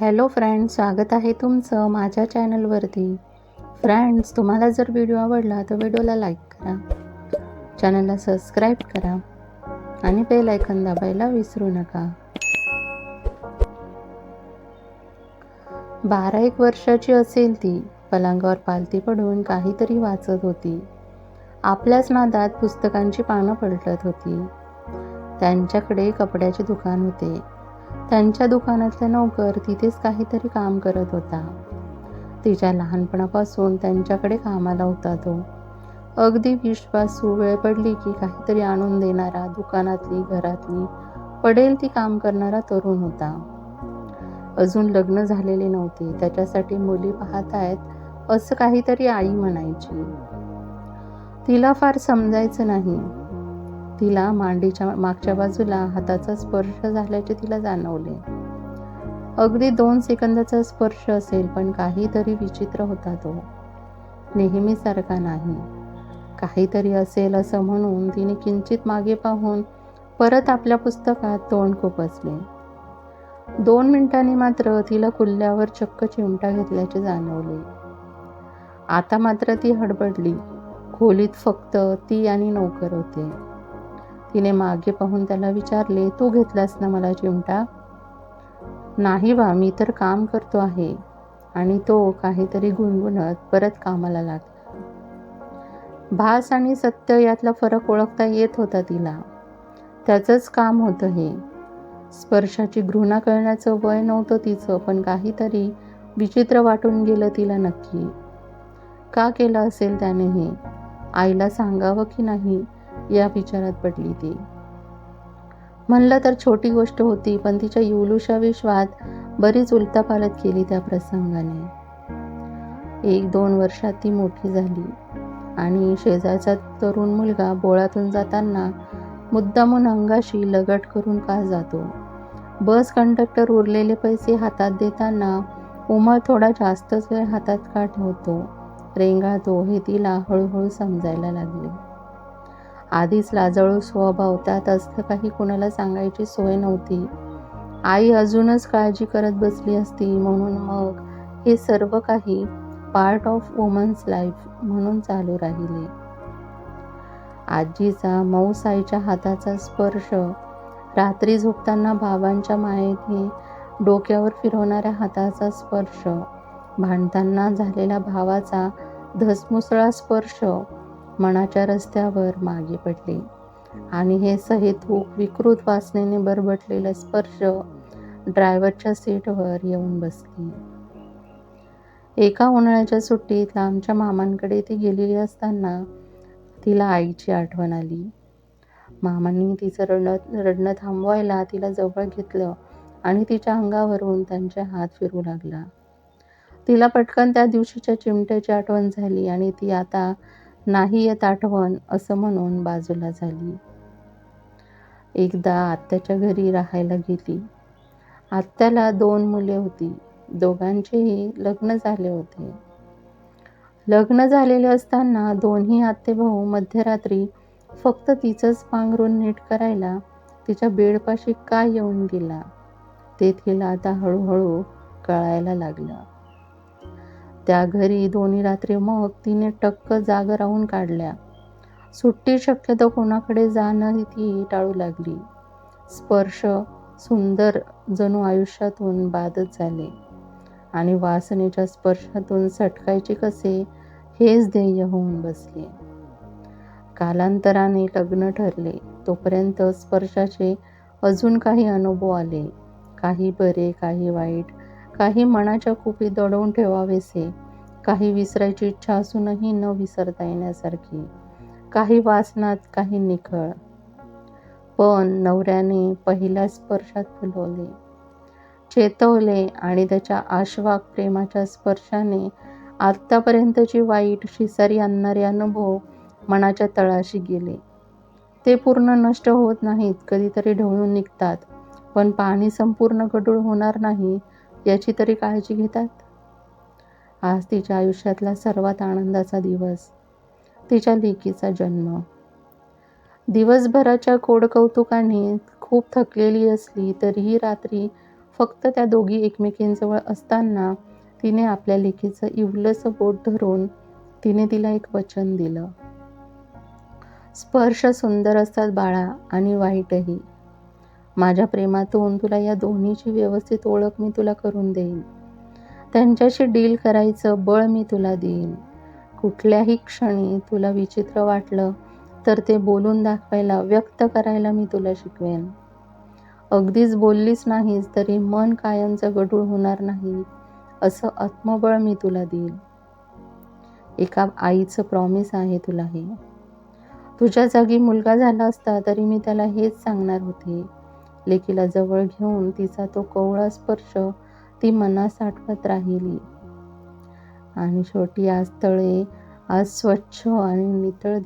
Hello friends स्वागत आहे तुमचं माझ्या चॅनलवरती. फ्रेंड्स तुम्हाला जर व्हिडिओ आवडला तर व्हिडिओला लाईक करा. चॅनलला सबस्क्राईब करा आणि बेल आयकन दाबायला विसरू नका. बारा एक वर्षाची असेल ती पलंगावर पालती पडून काहीतरी वाचत होती. आपल्याच नादात पुस्तकांची पानं पलटत होती. त्यांच्याकडे कपड्याचे दुकान होते. त्यांच्या दुकानातला नोकर तिथेच काहीतरी काम करत होता. तिच्या लहानपणापासून त्यांच्याकडे कामाला होता तो. अगदी विश्वासू वेळ पडली की काहीतरी आणून देणारा दुकानातली घरातली पडेल ती काम करणारा तरुण होता. अजून लग्न झालेले नव्हते. त्याच्यासाठी मुली पाहत आहेत असं काहीतरी आई म्हणायची. तिला फार समजायचं नाही. तिला मांडीच्या मागच्या बाजूला हाताचा स्पर्श झाल्याचे तिला जाणवले. अगदी दोन सेकंदाचा स्पर्श असेल पण काहीतरी विचित्र होता तो. नेहमीसारखा नाही. काहीतरी असेल असं म्हणून तिने किंचित मागे पाहून परत आपल्या पुस्तकात तोंड खुपसले दोन मिनिटांनी मात्र तिला कुल्ल्यावर चक्क चिमटा घेतल्याचे जाणवले. आता मात्र ती हडबडली. खोलीत फक्त ती आणि नोकर होते. तिने मागे पाहून त्याला विचारले तू घेतलास ना मला चिमटा नाही बा मी तर काम करतो आहे. आणि तो काहीतरी गुणगुणत परत कामाला लागला. भास आणि सत्य यातला फरक ओळखता येत होता तिला. त्याचंच काम होतं हे. स्पर्शाची घृणा करण्याचं वय नव्हतं तिचं पण काहीतरी विचित्र वाटून गेलं तिला नक्की. का केलं असेल त्याने हे? आईला सांगावं की नाही? या विचारात पडली ती. म्हणलं तर छोटी गोष्ट होती पण तिच्या युलूशा विश्वात बरीच उलतापालत केली त्या प्रसंगाने. एक दोन वर्षात ती मोठी झाली आणि शेजारचा तरुण मुलगा बोळातून जाताना मुद्दामून अंगाशी लगट करून का जातो? बस कंडक्टर उरलेले पैसे हातात देताना उमर थोडा जास्तच वेळ हातात का ठेवतो रेंगाळतो हे तिला हळूहळू समजायला लागले. आधीच लाजळू स्वभाव त्यात असलं काही कुणाला सांगायची सोय नव्हती. आई अजूनच काळजी करत बसली असती म्हणून मग हे सर्व काही पार्ट ऑफ वुमन्स लाईफ म्हणून चालू राहिले. आजीचा मऊसाईच्या हाताचा स्पर्श रात्री झोपताना बाबांच्या मायेने डोक्यावर फिरवणाऱ्या हाताचा स्पर्श भांडताना झालेला भावाचा धसमुसळा स्पर्श मनाच्या रस्त्यावर मागे पडली. आणि हे सहेतूक विकृत वासनेने बरबटलेलं स्पर्श ड्रायव्हरच्या सीटवर येऊन बसली. एका उन्हाळ्याच्या सुट्टीत लांबच्या मामांकडे ती गेलेली असताना तिला आईची आठवण आली. मामांनी तिचं रडणं रडणं थांबवायला तिला जवळ घेतलं आणि तिच्या अंगावरून त्यांचे हात फिरू लागला. तिला पटकन त्या दिवशीच्या चिमट्याची आठवण झाली आणि ती आता नाही येत आठवण असं म्हणून बाजूला झाली. एकदा आत्याच्या घरी राहायला गेली. आत्याला दोन मुले होती. दोघांचेही लग्न झाले होते. लग्न झालेले असताना दोन्ही आत्तेभाऊ मध्यरात्री फक्त तिचंच पांघरून नीट करायला तिच्या बेडपाशी का येऊन गेला? ते तिला आता हळूहळू कळायला लागलं. त्या घरी दोन्ही रात्री मग तिने टक्क जाग राहून काढल्या. सुट्टी शक्यतो कोणाकडे जाणं ती टाळू लागली. स्पर्श सुंदर जणू आयुष्यातून बादच झाले. आणि वासनेच्या स्पर्शातून सटकायचे कसे हेच ध्येय होऊन बसले. कालांतराने लग्न ठरले. तोपर्यंत स्पर्शाचे अजून काही अनुभव आले. काही बरे काही वाईट. काही मनाच्या कुपी दडवून ठेवावेसे. काही विसरायची इच्छा असूनही न विसरता येण्यासारखी. काही वासनात काही निखळ. पण नवऱ्याने पहिल्या स्पर्शात फुलवले. चेतवले आणि त्याच्या आश्वाक प्रेमाच्या स्पर्शाने आत्तापर्यंतची वाईट शिसारी आणणारे अनुभव मनाच्या तळाशी गेले. ते पूर्ण नष्ट होत नाहीत कधीतरी ढवळून निघतात. पण पाणी संपूर्ण गडूळ होणार नाही याची तरी काळजी घेतात? आज तिच्या आयुष्यातला सर्वात आनंदाचा दिवस तिच्या लेकीचा जन्म. दिवसभराच्या कोडकौतुकाने खूप थकलेली असली तरीही रात्री फक्त त्या दोघी एकमेकींजवळ असताना तिने आपल्या लेकीचं इवलंसं बोट धरून तिने तिला एक वचन दिलं. स्पर्श सुंदर असतात बाळा आणि वाईटही. माझ्या प्रेमातून तुला या दोन्हीची व्यवस्थित ओळख मी तुला करून देईन. त्यांच्याशी डील करायचं बळ मी तुला देईन. कुठल्याही क्षणी तुला विचित्र वाटलं तर ते बोलून दाखवायला व्यक्त करायला मी तुला शिकवेन. अगदीच बोललीच नाहीस तरी मन कायमचं गढूळ होणार नाही असं आत्मबळ मी तुला देईन. एका आईचं प्रॉमिस आहे तुला हे. तुझ्या जागी मुलगा झाला असता तरी मी त्याला हेच सांगणार होते. लेकीला जवळ घेऊन तिचा तो कोवळा स्पर्श ती मनात आठवत राहिली. आणि शेवटी आज तळे आज स्वच्छ आणि नितळ